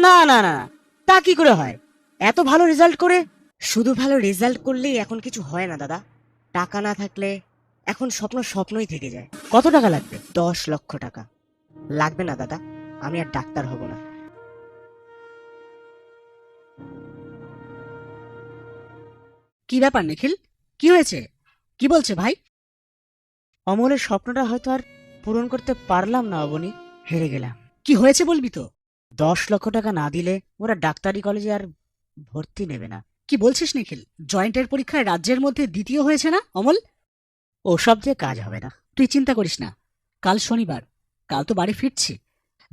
না না না তা কি করে হয়? এত ভালো রেজাল্ট করে? শুধু ভালো রেজাল্ট করলেই এখন কিছু হয় না দাদা। টাকা না থাকলে এখন স্বপ্ন স্বপ্নই থেকে যায়। কত টাকা লাগবে? দশ লক্ষ টাকা। লাগবে না দাদা। আমি আর ডাক্তার হব না। কি ব্যাপার নিখিল? কি হয়েছে? কি বলছে ভাই? অমলের স্বপ্নটা হয়তো আর পূরণ করতে পারলাম না অবনি। হেরে গেলাম। কি হয়েছে বলবি তো? দশ লক্ষ টাকা না দিলে ওরা ডাক্তারি কলেজে আর ভর্তি নেবে না। কি বলছিস নিখিল? জয়েন্টের পরীক্ষায় রাজ্যের মধ্যে দ্বিতীয় হয়েছে না, অমল? ওসব দিয়ে কাজ হবে না। তুই চিন্তা করিস না। কাল শনিবার। কাল তো বাড়ি ফিরছি।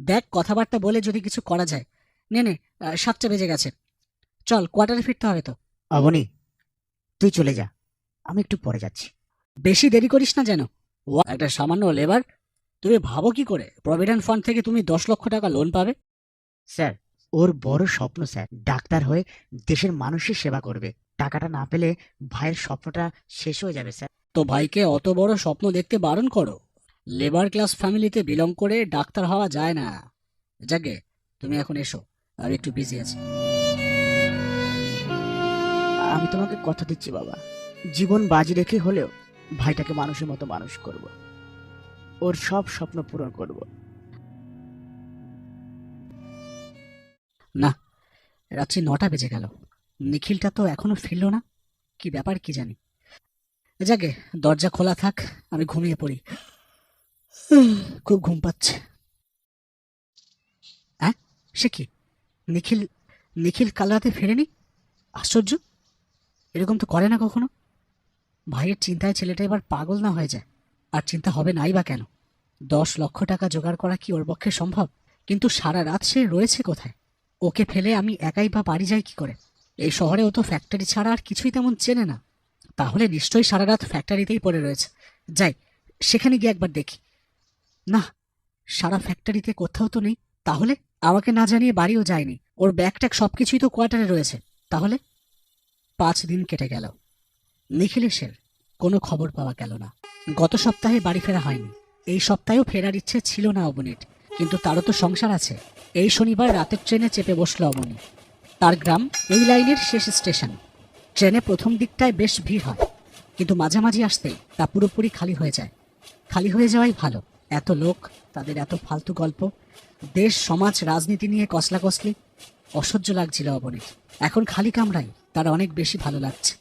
দেখ, কথাবার্তা বলে যদি কিছু করা যায়। নে নে সাতটা বেজে গেছে। চল, কোয়ার্টারে ফিরতে হবে তো। অবনি, তুই চলে যা। আমি একটু পরে যাচ্ছি। বেশি দেরি করিস না যেন। একটা সামান্য লেবার তুমি ভাবো কি করে? প্রভিডেন্ট ফান্ড থেকে তুমি দশ লক্ষ টাকা লোন পাবে? স্যার ওর বড় স্বপ্ন স্যার ডাক্তার হয়ে দেশের মানুষের সেবা করবে। টাকাটা না পেলে ভাইয়ের স্বপ্নটা শেষ হয়ে যাবে স্যার। তো ভাইকে অত বড় স্বপ্ন দেখতে বারণ করো। লেবার ক্লাস ফ্যামিলিতে বিলং করে ডাক্তার হওয়া যায় না। যাকে তুমি এখন এসো আমি একটু বিজি আছি। আমি তোমাকে কথা দিচ্ছি বাবা। জীবন বাজি রেখে হলেও ভাইটাকে মানুষের মতো মানুষ করব। ওর সব স্বপ্ন পূরণ করব। রাত্রি নটা বেজে গেল। নিখিলটা তো এখনও ফিরল না। কি ব্যাপার কি জানি। যাকে দরজা খোলা থাক, আমি ঘুমিয়ে পড়ি। খুব ঘুম পাচ্ছে। হ্যাঁ সে কি? নিখিল নিখিল কাল রাতে ফেরেনি? আশ্চর্য। এরকম তো করে না কখনো। ভাইয়ের চিন্তায় ছেলেটা এবার পাগল না হয়ে যায়। আর চিন্তা হবে নাই বা কেন? দশ লক্ষ টাকা জোগাড় করা কি ওর পক্ষে সম্ভব? কিন্তু সারা রাত সে রয়েছে কোথায়? ওকে ফেলে আমি একাই বা বাড়ি যাই কি করে? এই শহরে ও তো ফ্যাক্টরি ছাড়া আর কিছুই তেমন চেনে না। তাহলে নিশ্চয়ই সারা রাত ফ্যাক্টরিতেই পড়ে রয়েছে। যাই, সেখানে গিয়ে একবার দেখি। না, সারা ফ্যাক্টরিতে কোথাও তো নেই। তাহলে আমাকে না জানিয়ে বাড়িও যায়নি। ওর ব্যাগ ট্যাগ সব কিছুই তো কোয়ার্টারে রয়েছে। তাহলে? পাঁচ দিন কেটে গেল। নিখিলেশের কোনো খবর পাওয়া গেল না। গত সপ্তাহে বাড়ি ফেরা হয়নি। এই সপ্তাহেও ফেরার ইচ্ছে ছিল না অবনীর। কিন্তু তারও তো সংসার আছে। এই শনিবার রাতের ট্রেনে চেপে বসল অমনি। তার গ্রাম এই লাইনের শেষ স্টেশন। ট্রেনে প্রথম দিকটায় বেশ ভিড় হয়, কিন্তু মাঝামাঝি আসতেই তা পুরোপুরি খালি হয়ে যায়। খালি হয়ে যাওয়াই ভালো। এত লোক, তাদের এত ফালতু গল্প। দেশ, সমাজ, রাজনীতি নিয়ে কসলা কসলি অসহ্য লাগছিল অবনীর। এখন খালি কামরাই তার অনেক বেশি ভালো লাগছে।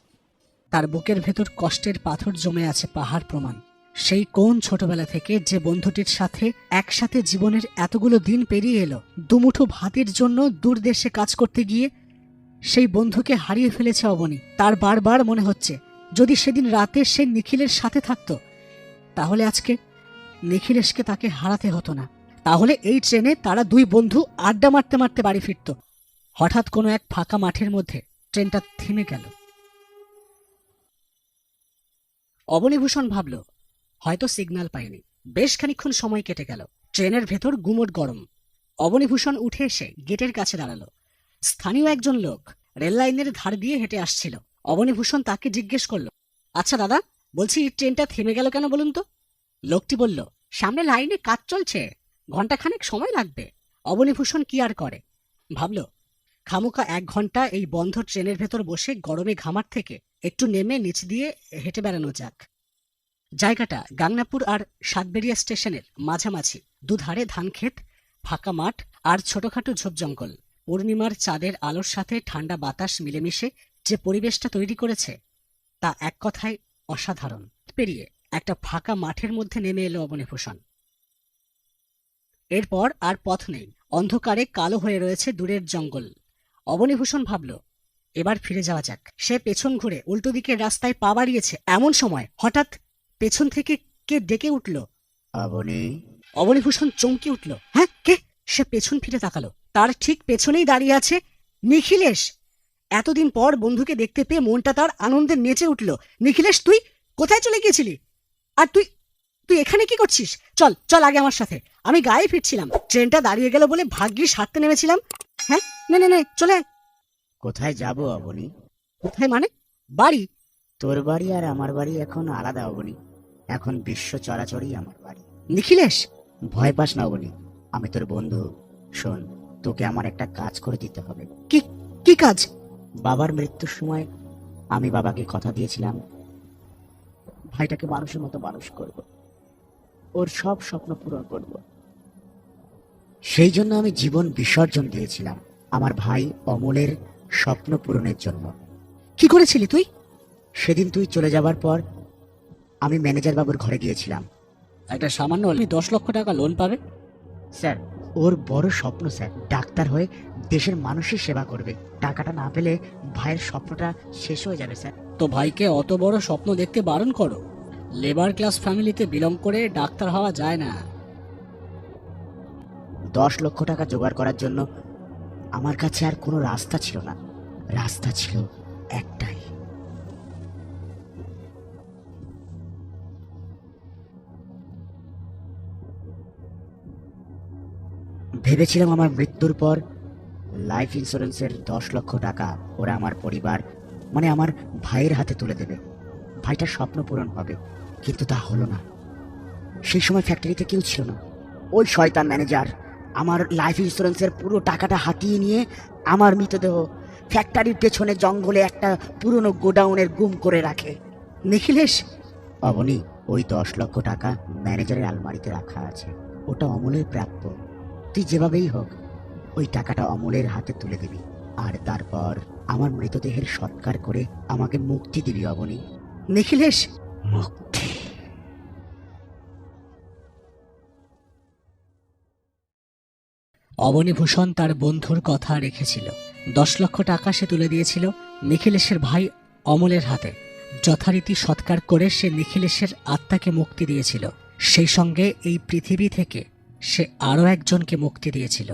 তার বুকের ভেতর কষ্টের পাথর জমে আছে পাহাড় প্রমাণ। সেই কোন ছোটবেলা থেকে যে বন্ধুটির সাথে একসাথে জীবনের এতগুলো দিন পেরিয়ে এলো, দুমুঠো ভাতের জন্য দূর দেশে কাজ করতে গিয়ে সেই বন্ধুকে হারিয়ে ফেলেছে অবনী। তার বারবার মনে হচ্ছে, যদি সেদিন রাতে সে নিখিলের সাথে থাকতো, তাহলে আজকে নিখিলেশকে তাকে হারাতে হতো না। তাহলে এই ট্রেনে তারা দুই বন্ধু আড্ডা মারতে মারতে বাড়ি ফিরত। হঠাৎ কোনো এক ফাঁকা মাঠের মধ্যে ট্রেনটা থেমে গেল। অবনীভূষণ ভাবল হয়তো সিগন্যাল পায়নি। বেশ খানিক্ষণ সময় কেটে গেল। ট্রেনের ভেতর গুমট গরম। অবনীভূষণ উঠে এসে গেটের কাছে দাঁড়াল। স্থানীয় একজন লোক রেল লাইনের ধার দিয়ে হেঁটে আসছিল। অবনীভূষণ তাকে জিজ্ঞেস করল আচ্ছা দাদা, বলছি ট্রেনটা থেমে গেল কেন বলুন তো? লোকটি বলল, সামনে লাইনে কাজ চলছে। ঘন্টাখানেক সময় লাগবে। অবনীভূষণ কি আর করে? ভাবল খামুকা এক ঘণ্টা এই বন্ধ ট্রেনের ভেতর বসে গরমে ঘামার থেকে একটু নেমে নিচ দিয়ে হেঁটে বেড়ানো যাক। জায়গাটা গাংনাপুর আর সাতবেরিয়া স্টেশনের মাঝামাঝি। দুধারে ধানক্ষেত, ফাঁকা মাঠ আর ছোটখাটো ঝোপ জঙ্গল। পূর্ণিমার চাঁদের আলোর সাথে ঠান্ডা বাতাস মিলেমিশে যে পরিবেশটা তৈরি করেছে, তা এক কথায় অসাধারণ। পেরিয়ে একটা ফাঁকা মাঠের মধ্যে নেমে এলো অবনীভূষণ। এরপর আর পথ নেই, অন্ধকারে কালো হয়ে রয়েছে দূরের জঙ্গল। অবনীভূষণ ভাবল, এবার ফিরে যাওয়া যাক। সে পেছন ঘুরে উল্টো দিকের রাস্তায় পা বাড়িয়েছে, এমন সময় হঠাৎ পেছন থেকে কে ডেকে উঠল? অবনি। অবনীভূষণ চমকে উঠল। হ্যাঁ কে? সে পেছন ফিরে তাকালো। তার ঠিক পেছনেই দাঁড়িয়ে আছে নিখিলেশ। এতদিন পর বন্ধুকে দেখতে পেয়ে মনটা তার আনন্দে নেচে উঠল। নিখিলেশ তুই কোথায় চলে গিয়েছিলি? আর তুই তুই এখানে কি করছিস? চল চল আগে আমার সাথে। আমি গায়ে ফিরছিলাম। ট্রেনটা দাঁড়িয়ে গেল বলে ভাগ্যিস হাঁটতে নেমেছিলাম। হ্যাঁ নে নে নে চলে। কোথায় যাব অবনি? কোথায় মানে? বাড়ি। তোর বাড়ি আর আমার বাড়ি এখন আলাদা অবনি। এখন বিশ্ব চরাচরই আমার বাড়ি। নিখিলেশ! ভয় পাস না বলি আমি তোর বন্ধু। শোন তোকে আমার একটা কাজ করে দিতে হবে। কি কি কাজ? বাবার মৃত্যুর সময় আমি বাবাকে কথা দিয়েছিলাম ভাইটাকে মানুষের মতো মানুষ করব। ওর সব স্বপ্ন পূরণ করব। সেই জন্য আমি জীবন বিসর্জন দিয়েছিলাম আমার ভাই অমলের স্বপ্ন পূরণের জন্য। কি করেছিলি তুই? সেদিন তুই চলে যাবার পর আমি ম্যানেজার বাবুর ঘরে গিয়েছিলাম। একটা সামান্য তুমি দশ লক্ষ টাকা লোন পাবে? স্যার ওর বড় স্বপ্ন স্যার ডাক্তার হয়ে দেশের মানুষের সেবা করবে। টাকাটা না পেলে ভাইয়ের স্বপ্নটা শেষ হয়ে যাবে স্যার। তো ভাইকে অত বড় স্বপ্ন দেখতে বারণ করো। লেবার ক্লাস ফ্যামিলিতে বিলং করে ডাক্তার হওয়া যায় না। দশ লক্ষ টাকা জোগাড় করার জন্য আমার কাছে আর কোনো রাস্তা ছিল না। রাস্তা ছিল একটাই। ভেবেছিলাম আমার মৃত্যুর পর লাইফ ইন্স্যুরেন্সের দশ লক্ষ টাকা ওরা আমার পরিবার মানে আমার ভাইয়ের হাতে তুলে দেবে। ভাইটার স্বপ্ন পূরণ হবে, কিন্তু তা হলো না। সেই সময় ফ্যাক্টরিতে কেউ ছিল না। ওই শয়তান ম্যানেজার আমার লাইফ ইন্স্যুরেন্সের পুরো টাকাটা হাতিয়ে নিয়ে আমার মৃতদেহ ফ্যাক্টরির পেছনে জঙ্গলে একটা পুরনো গোডাউনের গুম করে রাখে। নিখিলেশ? অবনি, ওই দশ লক্ষ টাকা ম্যানেজারের আলমারিতে রাখা আছে। ওটা অমলের প্রাপ্য। তুই যেভাবেই হোক, ওই টাকাটা অমলের হাতে তুলে দিবি। আর তারপর আমার মৃতদেহের সৎকার করে আমাকে মুক্তি দিবি, অবনি। নিখিলেশ! মুক্তি। অবনীভূষণ তার বন্ধুর কথা রেখেছিল। দশ লক্ষ টাকা সে তুলে দিয়েছিল নিখিলেশের ভাই অমলের হাতে। যথারীতি সৎকার করে সে নিখিলেশের আত্মাকে মুক্তি দিয়েছিল। সেই সঙ্গে এই পৃথিবী থেকে সে আরও একজনকে মুক্তি দিয়েছিল।